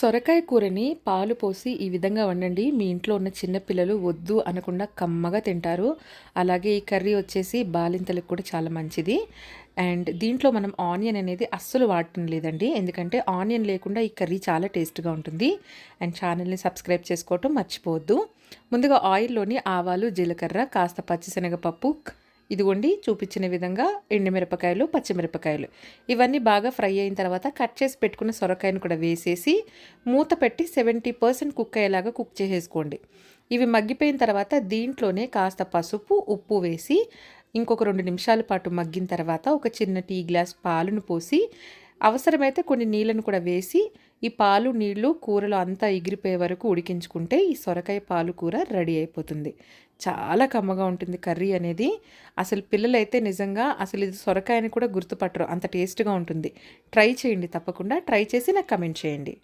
సొరకాయ కూరని పాలు పోసి ఈ విధంగా వండండి. మీ ఇంట్లో ఉన్న చిన్నపిల్లలు వద్దు అనకుండా కమ్మగా తింటారు. అలాగే ఈ కర్రీ వచ్చేసి బాలింతలకు కూడా చాలా మంచిది. అండ్ దీంట్లో మనం ఆనియన్ అనేది అస్సలు వాడటం లేదండి. ఎందుకంటే ఆనియన్ లేకుండా ఈ కర్రీ చాలా టేస్ట్గా ఉంటుంది. అండ్ ఛానల్ని సబ్స్క్రైబ్ చేసుకోవటం మర్చిపోవద్దు. ముందుగా ఆయిల్లోని ఆవాలు జీలకర్ర కాస్త పచ్చిశనగపప్పు ఇదిగోండి చూపించిన విధంగా ఎండుమిరపకాయలు పచ్చిమిరపకాయలు. ఇవన్నీ బాగా ఫ్రై అయిన తర్వాత కట్ చేసి పెట్టుకున్న సొరకాయను కూడా వేసేసి మూత పెట్టి సెవెంటీ పర్సెంట్ కుక్ అయ్యేలాగా కుక్ చేసేసుకోండి. ఇవి మగ్గిపోయిన తర్వాత దీంట్లోనే కాస్త పసుపు ఉప్పు వేసి ఇంకొక రెండు నిమిషాల పాటు మగ్గిన తర్వాత ఒక చిన్న టీ గ్లాస్ పాలును పోసి అవసరమైతే కొన్ని నీళ్ళను కూడా వేసి ఈ పాలు నీళ్ళు కూరలు అంతా ఎగిరిపోయే వరకు ఉడికించుకుంటే ఈ సొరకాయ పాలు కూర రెడీ అయిపోతుంది. చాలా కమ్మగా ఉంటుంది కర్రీ అనేది. అసలు పిల్లలైతే నిజంగా అసలు ఇది సొరకాయని కూడా గుర్తుపట్టరు. అంత టేస్ట్గా ఉంటుంది. ట్రై చేయండి తప్పకుండా. ట్రై చేసి నాకు కమెంట్ చేయండి.